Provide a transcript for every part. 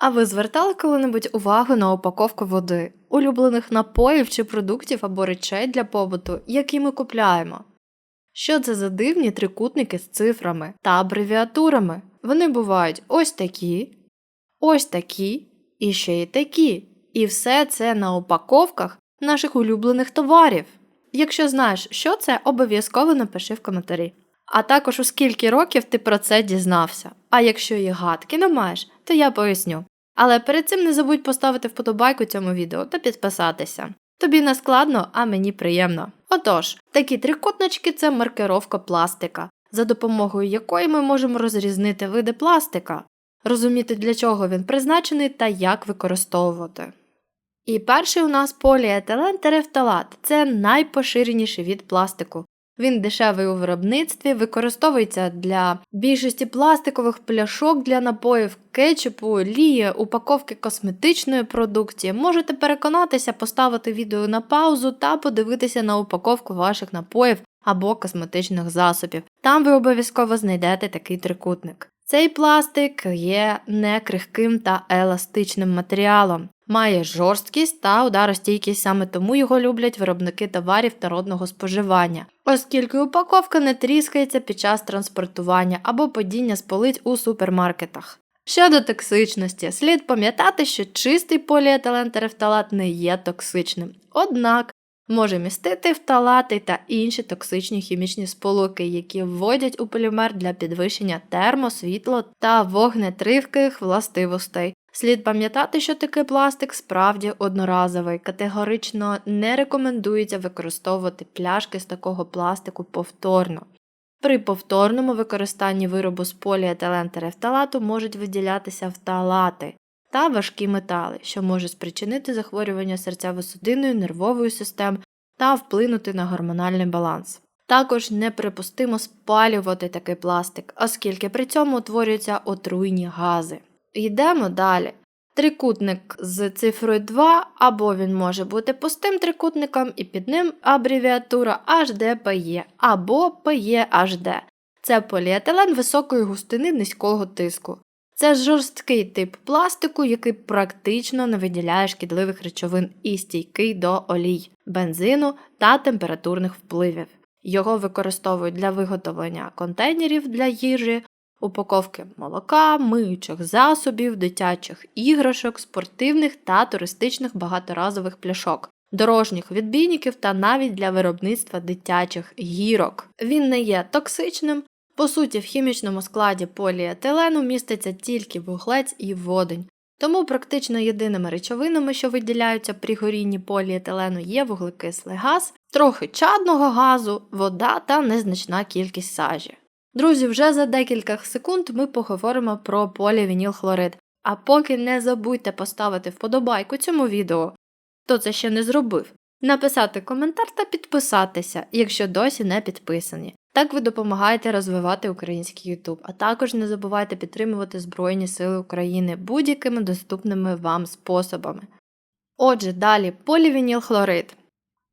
А ви звертали коли-небудь увагу на упаковку води, улюблених напоїв чи продуктів або речей для побуту, які ми купляємо? Що це за дивні трикутники з цифрами та абревіатурами? Вони бувають ось такі, ось такі і ще й такі. І все це на упаковках наших улюблених товарів. Якщо знаєш, що це, обов'язково напиши в коментарі. А також у скільки років ти про це дізнався. А якщо і гадки не маєш, то я поясню. Але перед цим не забудь поставити вподобайку цьому відео та підписатися. Тобі не складно, а мені приємно. Отож, такі трикутнички це маркировка пластика, за допомогою якої ми можемо розрізнити види пластика, розуміти для чого він призначений та як використовувати. І перший у нас поліетилен терефталат це найпоширеніший від пластику. Він дешевий у виробництві, використовується для більшості пластикових пляшок для напоїв, кетчупу, лії, упаковки косметичної продукції. Можете переконатися, поставити відео на паузу та подивитися на упаковку ваших напоїв або косметичних засобів. Там ви обов'язково знайдете такий трикутник. Цей пластик є некрихким та еластичним матеріалом, має жорсткість та ударостійкість, саме тому його люблять виробники товарів народного споживання, оскільки упаковка не тріскається під час транспортування або падіння з полиць у супермаркетах. Щодо токсичності, слід пам'ятати, що чистий поліетилен терефталат не є токсичним, однак може містити фталати та інші токсичні хімічні сполуки, які вводять у полімер для підвищення термосвітло та вогнетривких властивостей. Слід пам'ятати, що такий пластик справді одноразовий, категорично не рекомендується використовувати пляшки з такого пластику повторно. При повторному використанні виробу з поліетилентерефталату можуть виділятися фталати та важкі метали, що може спричинити захворювання серцево-судинної нервової системи та вплинути на гормональний баланс. Також неприпустимо спалювати такий пластик, оскільки при цьому утворюються отруйні гази. Йдемо далі. Трикутник з цифрою 2, або він може бути пустим трикутником, і під ним абревіатура HDPE або PEHD. Це поліетилен високої густини низького тиску. Це жорсткий тип пластику, який практично не виділяє шкідливих речовин і стійкий до олій, бензину та температурних впливів. Його використовують для виготовлення контейнерів для їжі, упаковки молока, миючих засобів, дитячих іграшок, спортивних та туристичних багаторазових пляшок, дорожніх відбійників та навіть для виробництва дитячих гірок. Він не є токсичним. По суті, в хімічному складі поліетилену міститься тільки вуглець і водень, тому практично єдиними речовинами, що виділяються при горінні поліетилену, є вуглекислий газ, трохи чадного газу, вода та незначна кількість сажі. Друзі, вже за декілька секунд ми поговоримо про полівінілхлорид. А поки не забудьте поставити вподобайку цьому відео, хто це ще не зробив, написати коментар та підписатися, якщо досі не підписані. Так ви допомагаєте розвивати український YouTube, а також не забувайте підтримувати Збройні Сили України будь-якими доступними вам способами. Отже, далі полівінілхлорид.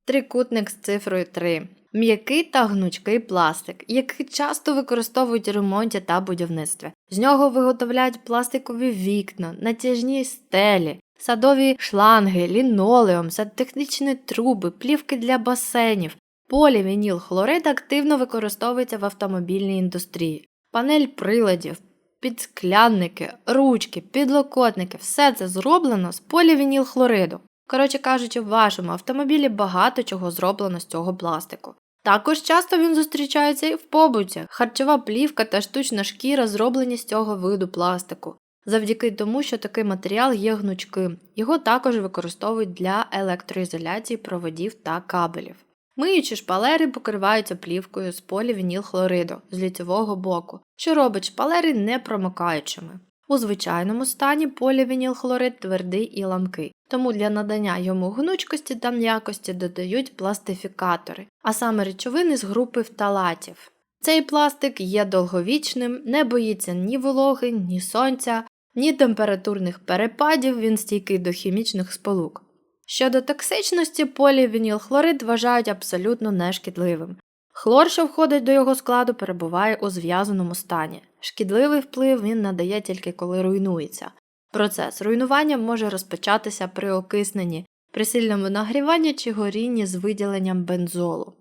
Трикутник з цифрою 3. М'який та гнучкий пластик, який часто використовують у ремонті та будівництві. З нього виготовляють пластикові вікна, натяжні стелі, садові шланги, лінолеум, сантехнічні труби, плівки для басейнів. Полівінілхлорид активно використовується в автомобільній індустрії. Панель приладів, підсклянники, ручки, підлокотники все це зроблено з полівінілхлориду. Коротше кажучи, в вашому автомобілі багато чого зроблено з цього пластику. Також часто він зустрічається і в побуті. Харчова плівка та штучна шкіра зроблені з цього виду пластику, завдяки тому, що такий матеріал є гнучким. Його також використовують для електроізоляції проводів та кабелів. Миючі шпалери покриваються плівкою з полівінілхлориду з ліцевого боку, що робить шпалери непромикаючими. У звичайному стані полівінілхлорид твердий і ламкий, тому для надання йому гнучкості та м'якості додають пластифікатори, а саме речовини з групи фталатів. Цей пластик є довговічним, не боїться ні вологи, ні сонця, ні температурних перепадів, він стійкий до хімічних сполук. Щодо токсичності, полівінілхлорид вважають абсолютно нешкідливим. Хлор, що входить до його складу, перебуває у зв'язаному стані. Шкідливий вплив він надає тільки коли руйнується. Процес руйнування може розпочатися при окисненні, при сильному нагріванні чи горінні з виділенням бензолу.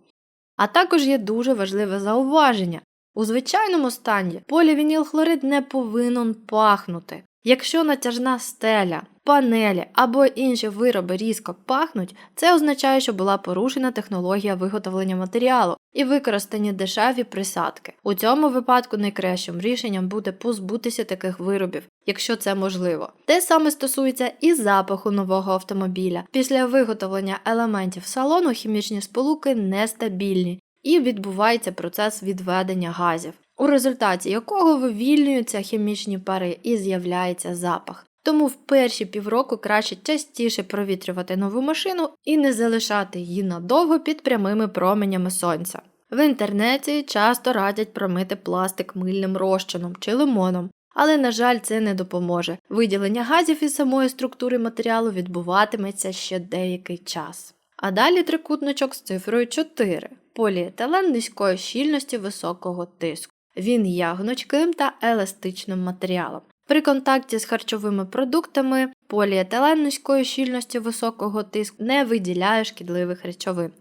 А також є дуже важливе зауваження. У звичайному стані полівінілхлорид не повинен пахнути. Якщо натяжна стеля, панелі або інші вироби різко пахнуть, це означає, що була порушена технологія виготовлення матеріалу і використані дешеві присадки. У цьому випадку найкращим рішенням буде позбутися таких виробів, якщо це можливо. Те саме стосується і запаху нового автомобіля. Після виготовлення елементів салону хімічні сполуки нестабільні і відбувається процес відведення газів, у результаті якого вивільнюються хімічні пари і з'являється запах. Тому в перші півроку краще частіше провітрювати нову машину і не залишати її надовго під прямими променями сонця. В інтернеті часто радять промити пластик мильним розчином чи лимоном, але, на жаль, це не допоможе. Виділення газів із самої структури матеріалу відбуватиметься ще деякий час. А далі трикутничок з цифрою 4 поліетилен низької щільності високого тиску. Він є гнучким та еластичним матеріалом. При контакті з харчовими продуктами поліетилен низької щільності високого тиску не виділяє шкідливих речовин.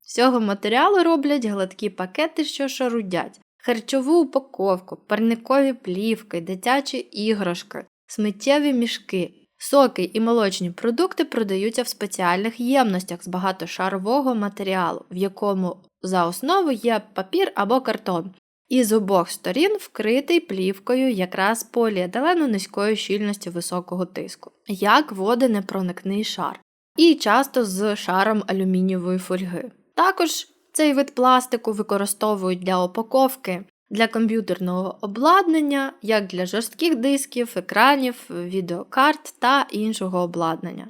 З цього матеріалу роблять гладкі пакети, що шарудять, харчову упаковку, парникові плівки, дитячі іграшки, сміттєві мішки. Соки і молочні продукти продаються в спеціальних ємностях з багатошарового матеріалу, в якому за основу є папір або картон, і з обох сторін вкритий плівкою якраз поліетилену низької щільності високого тиску, як водонепроникний шар, і часто з шаром алюмінієвої фольги. Також цей вид пластику використовують для упаковки для комп'ютерного обладнання, як для жорстких дисків, екранів, відеокарт та іншого обладнання.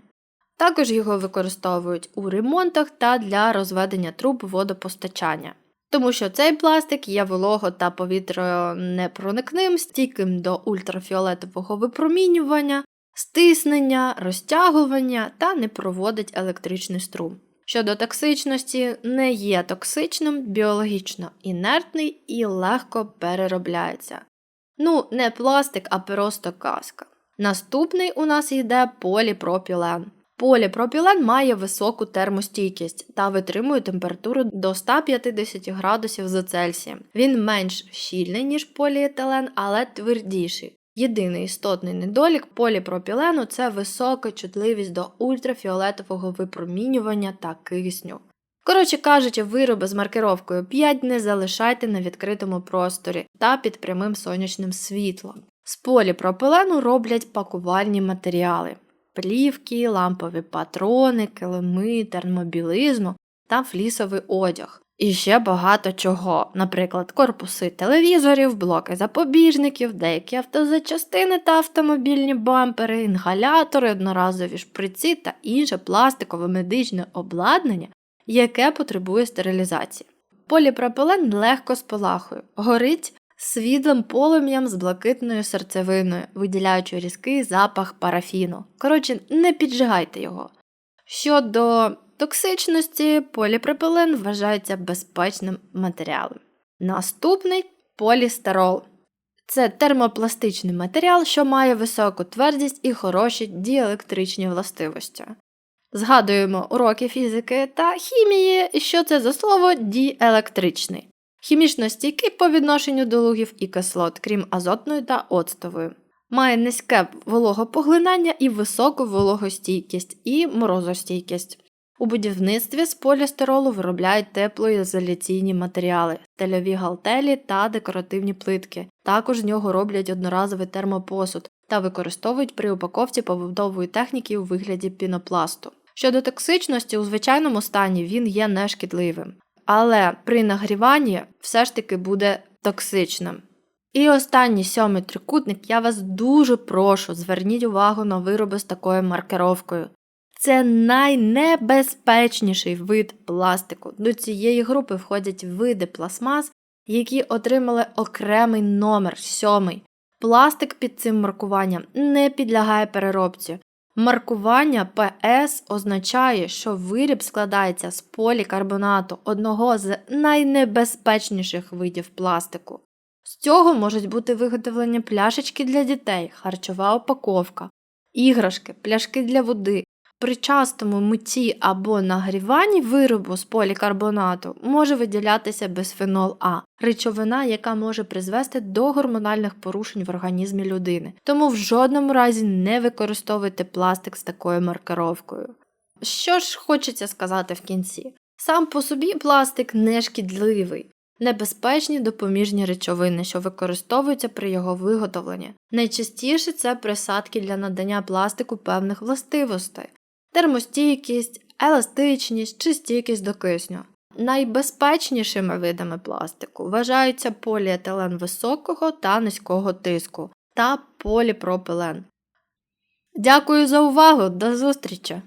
Також його використовують у ремонтах та для розведення труб водопостачання, тому що цей пластик є волого та повітронепроникним, стійким до ультрафіолетового випромінювання, стиснення, розтягування та не проводить електричний струм. Щодо токсичності, не є токсичним, біологічно інертний і легко переробляється. Ну, не пластик, а просто казка. Наступний у нас йде поліпропілен. Поліпропілен має високу термостійкість та витримує температуру до 150 градусів за Цельсієм. Він менш щільний, ніж поліетилен, але твердіший. Єдиний істотний недолік поліпропілену це висока чутливість до ультрафіолетового випромінювання та кисню. Коротше кажучи, вироби з маркировкою 5 не залишайте на відкритому просторі та під прямим сонячним світлом. З поліпропилену роблять пакувальні матеріали плівки, лампові патрони, килими, термобілизну та флісовий одяг. І ще багато чого, наприклад, корпуси телевізорів, блоки запобіжників, деякі автозачастини та автомобільні бампери, інгалятори, одноразові шприці та інше пластикове медичне обладнання, яке потребує стерилізації. Поліпропилен легко спалахує, горить світлим полум'ям з блакитною серцевиною, виділяючи різкий запах парафіну. Коротше, не піджигайте його. Щодо токсичності, поліпропилен вважається безпечним матеріалом. Наступний полістирол. Це термопластичний матеріал, що має високу твердість і хороші діелектричні властивості. Згадуємо уроки фізики та хімії, що це за слово діелектричний. Хімічно стійкий по відношенню до лугів і кислот, крім азотної та оцтової. Має низьке вологопоглинання і високу вологостійкість і морозостійкість. У будівництві з полістиролу виробляють теплоізоляційні матеріали, стельові галтелі та декоративні плитки. Також з нього роблять одноразовий термопосуд та використовують при упаковці побудової техніки у вигляді пінопласту. Щодо токсичності, у звичайному стані він є нешкідливим, але при нагріванні все ж таки буде токсичним. І останній сьомий трикутник я вас дуже прошу, зверніть увагу на вироби з такою маркировкою. Це найнебезпечніший вид пластику. До цієї групи входять види пластмас, які отримали окремий номер сьомий. Пластик під цим маркуванням не підлягає переробці. Маркування ПС означає, що виріб складається з полікарбонату, одного з найнебезпечніших видів пластику. З цього можуть бути виготовлені пляшечки для дітей, харчова упаковка, іграшки, пляшки для води. При частому митті або нагріванні виробу з полікарбонату може виділятися бисфенол А, речовина, яка може призвести до гормональних порушень в організмі людини. Тому в жодному разі не використовуйте пластик з такою маркировкою. Що ж хочеться сказати в кінці? Сам по собі пластик не шкідливий. Небезпечні допоміжні речовини, що використовуються при його виготовленні. Найчастіше це присадки для надання пластику певних властивостей, термостійкість, еластичність чи стійкість до кисню. Найбезпечнішими видами пластику вважаються поліетилен високого та низького тиску та поліпропилен. Дякую за увагу, до зустрічі!